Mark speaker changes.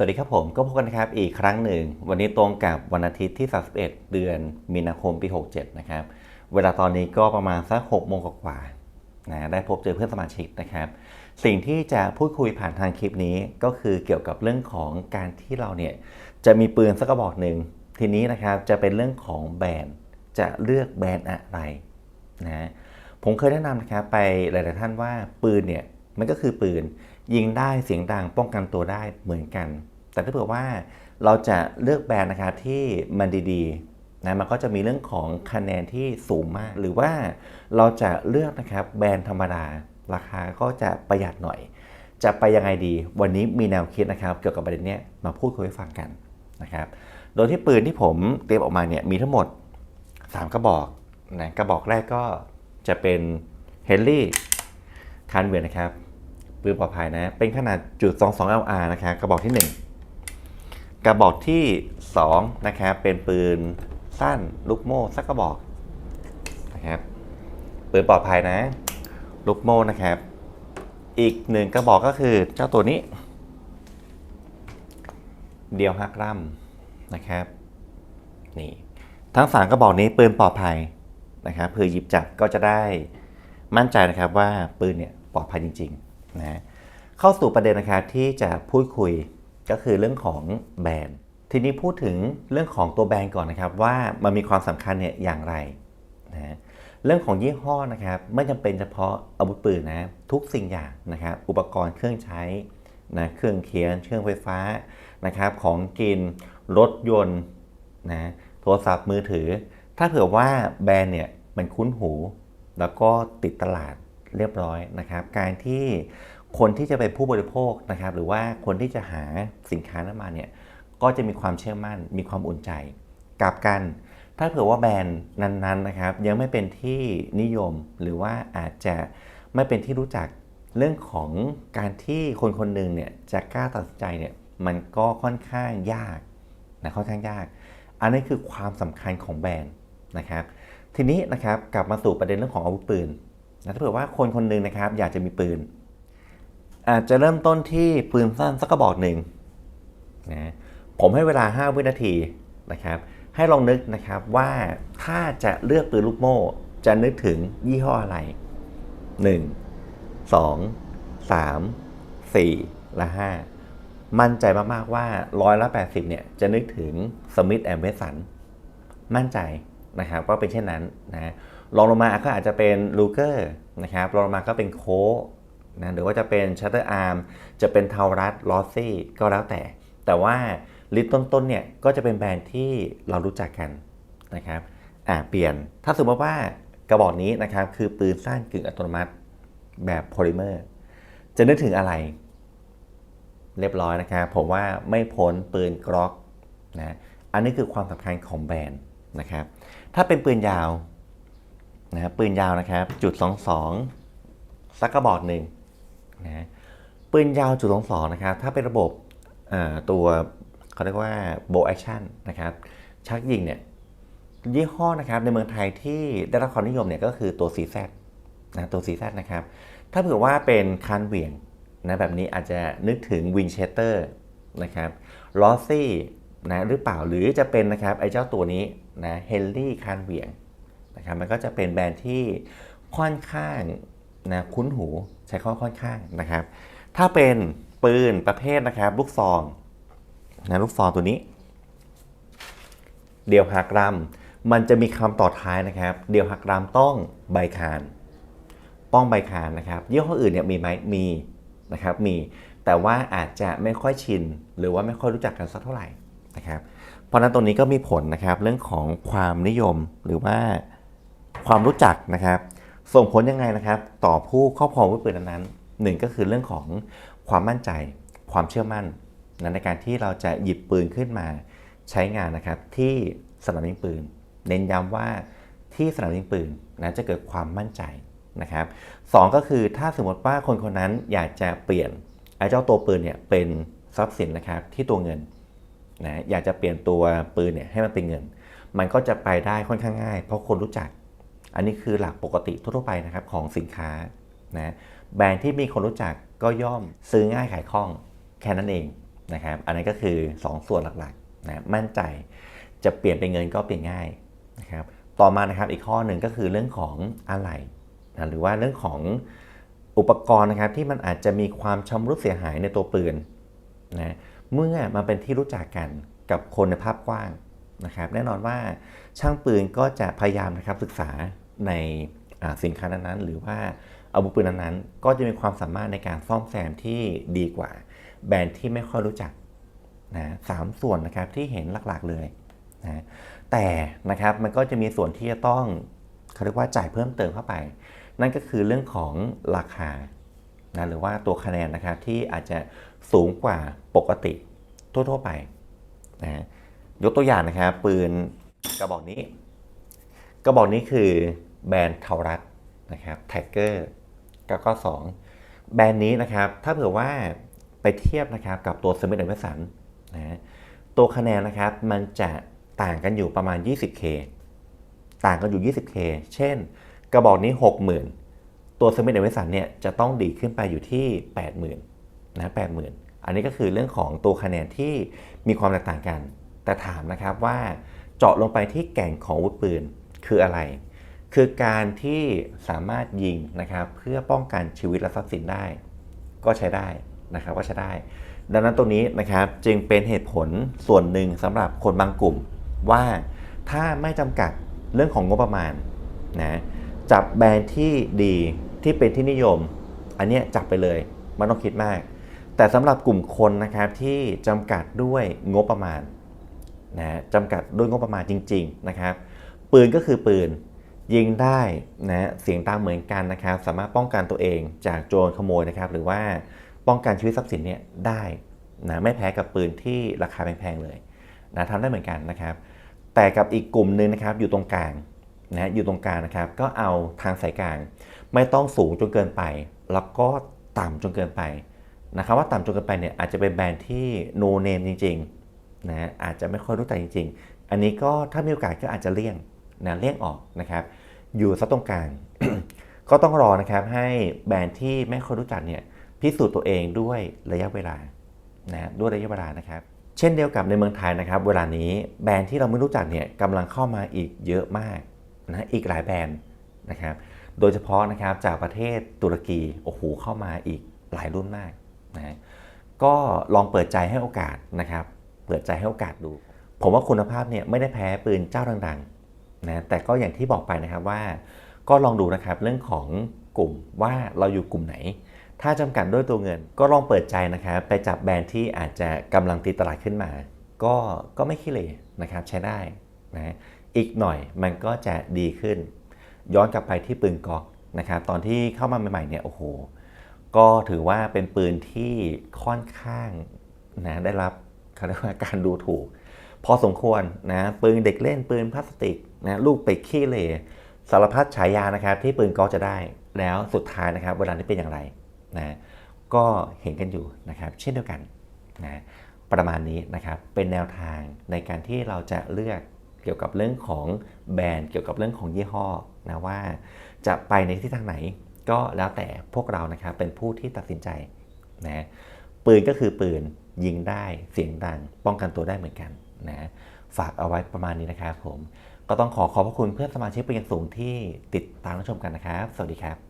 Speaker 1: สวัสดีครับผมก็พบกันนะครับอีกครั้งหนึ่ง วันนี้ตรงกับวันอาทิตย์ที่ 31 เดือนมีนาคมปี 67 นะครับ เวลาตอนนี้ก็ประมาณสัก6โมงกว่าๆนะได้พบเจอเพื่อนสมาชิกนะครับ สิ่งที่จะพูดคุยผ่านทางคลิปนี้ก็คือเกี่ยวกับเรื่องของการที่เราเนี่ยจะมีปืนสักกระบอกหนึ่งทีนี้นะครับจะเป็นเรื่องของแบรนด์จะเลือกแบรนด์อะไรนะผมเคยแนะนำนะครับไปหลาย ๆ ท่านว่าปืนเนี่ยมันก็คือปืนยิงได้เสียงดังป้องกันตัวได้เหมือนกัน แต่ถ้าเผื่อว่าเราจะเลือกแบรนด์นะครับที่มันดีๆนะมันก็จะมีเรื่องของคะแนนที่สูงมาก หรือว่าเราจะเลือกนะครับแบรนด์ธรรมดา ราคาก็จะประหยัดหน่อย จะไปยังไงดี วันนี้มีแนวคิดนะครับ เกี่ยวกับประเด็นนี้มาพูดคุยให้ฟังกันนะครับ โดยที่ปืนที่ผมเตรียมออกมาเนี่ยมีทั้งหมด 3 กระบอกนะกระบอกแรกก็จะเป็นเฮนรี่คันเวียนนะครับปืนปลอดภัยนะ เป็นขนาดจุด22 LR นะครับกระบอกที่ 1 กระบอกที่2นะครับเป็นปืนสั้นลูกโม่สักกระบอกนะครับปืนปลอดภัยนะ ลูกโม่นะครับ อีกหนึ่งกระบอกก็คือเจ้าตัวนี้ เดียวฮักรัมนะครับนี่ทั้งสามกระบอกนี้ปืนปลอดภัยนะครับเพื่อหยิบจับก็จะได้มั่นใจนะครับว่าปืนเนี่ยปลอดภัยจริงๆนะเข้าสู่ประเด็นนะครับที่จะพูดคุย ก็คือเรื่องของแบรนด์ทีนี้พูดถึงเรื่องของตัวแบรนด์ก่อนนะครับ ว่ามันมีความสำคัญเนี่ยอย่างไรนะเรื่องของยี่ห้อนะครับไม่จำเป็นเฉพาะอาวุธปืนนะทุกสิ่งอย่างนะครับอุปกรณ์เครื่องใช้นะเครื่องเขียนเครื่องไฟฟ้านะครับของกินรถยนต์นะโทรศัพท์มือถือ ถ้าเผื่อว่าแบรนด์เนี่ยมันคุ้นหู แล้วก็ติดตลาดเรียบร้อยนะครับ การที่ คนที่จะเป็นผู้บริโภคนะครับหรือว่าคนที่จะหาสินค้านั้นมาเนี่ยก็จะมีความเชื่อมั่น มีความอุ่นใจกลับกัน ถ้าเผื่อว่าแบรนด์นั้นๆนะครับยังไม่เป็นที่นิยมหรือว่าอาจจะไม่เป็นที่รู้จักเรื่องของการที่คนคนหนึ่งเนี่ยจะกล้าตัดสินใจเนี่ยมันก็ค่อนข้างยากนะค่อนข้างยาก อันนี้คือความสำคัญของแบรนด์นะครับ ทีนี้นะครับกลับมาสู่ประเด็นเรื่องของอาวุธปืนนะถ้าเผื่อว่าคนคนหนึ่งนะครับอยากจะมีปืน อาจจะเริ่มต้นที่ปืนสั้นสักกระบอกหนึ่งนะผมให้เวลา 5 วินาทีนะครับ ให้ลองนึกนะครับว่าถ้าจะเลือกปืนลูกโม่ จะนึกถึงยี่ห้ออะไร 1 2 3 4 และ 5 มั่นใจมาก ๆ ว่าร้อยละ80 เนี่ย จะนึกถึงสมิธแอมเวสันมั่นใจนะครับว่าเป็นเช่นนั้นนะรองลงมาก็อาจจะเป็นลูเกอร์นะครับรองลงมาก็เป็นโค นะหรือว่าจะเป็นชัตเตอร์อาร์มจะเป็นเทารัสลอสซี่ก็แล้วแต่ แต่ว่าลิตต้นๆเนี่ยก็จะเป็นแบรนด์ที่เรารู้จักกันนะครับอ่าเปลี่ยนถ้าสมมติว่ากระบอกนี้นะครับคือปืนสั้นกึ่งอัตโนมัติแบบโพลิเมอร์จะนึกถึงอะไร เรียบร้อยนะครับผมว่าไม่พ้นปืนกรอกนะอันนี้คือความสำคัญของแบรนด์นะครับ ถ้าเป็นปืนยาวนะปืนยาวนะครับจุด 22 สักกระบอกหนึ่ง นะปืนยาวจุด22นะครับถ้าเป็นระบบตัวเขาเรียกว่าโบแอคชั่นนะครับชักยิงเนี่ยยี่ห้อนะครับในเมืองไทยที่ได้รับความนิยมเนี่ยก็คือตัว CZ นะตัว CZ นะครับถ้าเผื่อว่าเป็นคันเหวี่ยงนะแบบนี้อาจจะนึกถึงวินเชสเตอร์นะครับลอซี่นะหรือเปล่าหรือจะเป็นนะครับไอ้เจ้าตัวนี้นะเฮนรี่คันเหวี่ยงนะครับมันก็จะเป็นแบรนด์ที่ค่อนข้าง นะคุ้นหูใช้ข้อค่อนข้างนะครับ ถ้าเป็นปืนประเภทนะครับลูกซองนะลูกซองตัวนี้ เดี่ยวหักรำมันจะมีคำต่อท้ายนะครับ เดี่ยวหักรำต้องใบคาน ป้องใบคานนะครับยี่ห้ออื่นเนี่ยมีไหมมีนะครับมีแต่ว่าอาจจะไม่ค่อยชิน หรือว่าไม่ค่อยรู้จักกันสักเท่าไหร่นะครับเพราะนั้นตรงนี้ก็มีผลนะครับเรื่องของความนิยมหรือว่าความรู้จักนะครับ ส่งผลยังไงนะครับ ต่อผู้ครอบครองอาวุธปืนนั้นหนึ่งก็คือเรื่องของความมั่นใจ ความเชื่อมั่นในการที่เราจะหยิบปืนขึ้นมาใช้งานนะครับ ที่สนามยิงปืน เน้นย้ำว่าที่สนามยิงปืนนะจะเกิดความมั่นใจนะครับสก็คือถ้าสมมติว่าคนคนนั้นอยากจะเปลี่ยนไอ้เจ้าตัวปืนเนี่ยเป็นทรัพย์สินนะครับที่ตัวเงินนะอยากจะเปลี่ยนตัวปืนเนี่ยให้มันเป็นเงิน มันก็จะไปได้ค่อนข้างง่าย เพราะคนรู้จัก อันนี้คือหลักปกติทั่วไปนะครับของสินค้านะแบรนด์ที่มีคนรู้จักก็ย่อมซื้อง่ายขายคล่องแค่นั้นเองนะครับ อันนี้ก็คือ 2ส่วนหลักๆนะมั่นใจจะเปลี่ยนเป็นเงินก็เปลี่ยนง่ายนะครับ ต่อมานะครับอีกข้อหนึ่งก็คือเรื่องของอะไหลนะหรือว่าเรื่องของอุปกรณ์นะครับที่มันอาจจะมีความชำรุดเสียหายในตัวปืนนะเมื่อมันเป็นที่รู้จักกันกับคนในภาพกว้างนะครับ แน่นอนว่าช่างปืนก็จะพยายามนะครับศึกษา ในสินค้านั้นๆ หรือว่าอาวุธปืนนั้นๆ ก็จะมีความสามารถในการซ่อมแซมที่ดีกว่า แบรนด์ที่ไม่ค่อยรู้จักนะสามส่วนนะครับที่เห็นหลักๆเลยนะแต่นะครับมันก็จะมีส่วนที่จะต้องเขาเรียกว่าจ่ายเพิ่มเติมเข้าไป นั่นก็คือเรื่องของราคานะหรือว่าตัวคะแนนนะครับที่อาจจะสูงกว่าปกติทั่วๆไปนะยกตัวอย่างนะครับปืนกระบอกนี้ กระบอกนี้คือ แบรนด์เทารัตนะครับแท็กเกอร์แล้วก็2แบรนด์นี้นะครับ ถ้าเผื่อว่าไปเทียบนะครับกับตัวสมิธแอนด์สันนะตัวคะแนนนะครับมันจะต่างกันอยู่ประมาณ 20K ต่างกันอยู่ 20K เช่น กระบอกนี้ 60,000 ตัวสมิธแอนด์สันเนี่ยจะต้องดีขึ้นไปอยู่ที่ 80,000นะ80,000 อันนี้ก็คือเรื่องของตัวคะแนนที่มีความแตกต่างกัน แต่ถามนะครับว่าเจาะลงไปที่แก่นของวุธปืนคืออะไร คือการที่สามารถยิงนะครับเพื่อป้องกันชีวิตและทรัพย์สินได้ ก็ใช้ได้นะครับก็ใช้ได้ ดังนั้นตรงนี้นะครับจึงเป็นเหตุผลส่วนหนึ่งสำหรับคนบางกลุ่ม ว่าถ้าไม่จำกัดเรื่องของงบประมาณนะจับแบรนด์ที่ดีที่เป็นที่นิยม อันนี้จับไปเลยไม่ต้องคิดมาก แต่สำหรับกลุ่มคนนะครับที่จำกัดด้วยงบประมาณนะจำกัดด้วยงบประมาณจริง ๆนะครับ ปืนก็คือปืน ยิงได้นะเสียงตามเหมือนกันนะครับ สามารถป้องกันตัวเองจากโจรขโมยนะครับ หรือว่าป้องกันชีวิตทรัพย์สินเนี่ยได้นะไม่แพ้กับปืนที่ราคาแพงๆเลยนะทำได้เหมือนกันนะครับ แต่กับอีกกลุ่มหนึ่งนะครับอยู่ตรงกลางนะอยู่ตรงกลางนะครับ ก็เอาทางสายกลาง ไม่ต้องสูงจนเกินไป แล้วก็ต่ำจนเกินไปนะครับ ว่าต่ำจนเกินไปเนี่ยอาจจะเป็นแบรนด์ที่ no name จริงๆนะอาจจะไม่ค่อยรู้จักจริง ๆ อันนี้ก็ถ้ามีโอกาสก็อาจจะเลี่ยง นะเลี่ยงออกนะครับ อยู่ซะตรงกลาง ก็ต้องรอนะครับให้แบรนด์ที่ไม่ค่อยรู้จักเนี่ยพิสูจน์ตัวเองด้วยระยะเวลานะด้วยระยะเวลานะครับ เช่นเดียวกับในเมืองไทยนะครับ เวลานี้แบรนด์ที่เราไม่รู้จักเนี่ยกำลังเข้ามาอีกเยอะมากนะอีกหลายแบรนด์นะครับ โดยเฉพาะนะครับจากประเทศตุรกีโอ้โหเข้ามาอีกหลายรุ่นมากนะก็ลองเปิดใจให้โอกาสนะครับ เปิดใจให้โอกาสดู ผมว่าคุณภาพเนี่ยไม่ได้แพ้ปืนเจ้าดังๆ นะแต่ก็อย่างที่บอกไปนะครับว่า ก็ลองดูนะครับเรื่องของกลุ่มว่าเราอยู่กลุ่มไหน ถ้าจำกัดด้วยตัวเงิน ก็ลองเปิดใจนะครับไปจับแบรนด์ที่อาจจะกำลังตีตลาดขึ้นมา ก็ก็ไม่ขี้เหร่นะครับใช้ได้นะอีกหน่อยมันก็จะดีขึ้น ย้อนกลับไปที่ปืนกอกนะครับตอนที่เข้ามาใหม่ๆเนี่ยโอ้โหก็ถือว่าเป็นปืนที่ค่อนข้างนะได้รับเขาเรียกว่าการดูถูก พอสมควรนะปืนเด็กเล่นปืนพลาสติกนะลูกเป็ดขี้เหร่สารพัดฉายานะครับที่ปืนก๊อกจะได้แล้วสุดท้ายนะครับ เวลานี้เป็นอย่างไรนะก็เห็นกันอยู่นะครับ เช่นเดียวกันนะประมาณนี้นะครับเป็นแนวทางในการที่เราจะเลือกเกี่ยวกับเรื่องของแบรนด์เกี่ยวกับเรื่องของยี่ห้อนะว่าจะไปในทิศทางไหน ก็แล้วแต่พวกเรานะครับเป็นผู้ที่ตัดสินใจนะปืนก็คือปืนยิงได้เสียงดังป้องกันตัวได้เหมือนกัน นะฝากเอาไว้ประมาณนี้นะครับผม ก็ต้องขอขอบพระคุณเพื่อนสมาชิกเป็นอย่างสูงที่ติดตามรับชมกันนะครับ สวัสดีครับ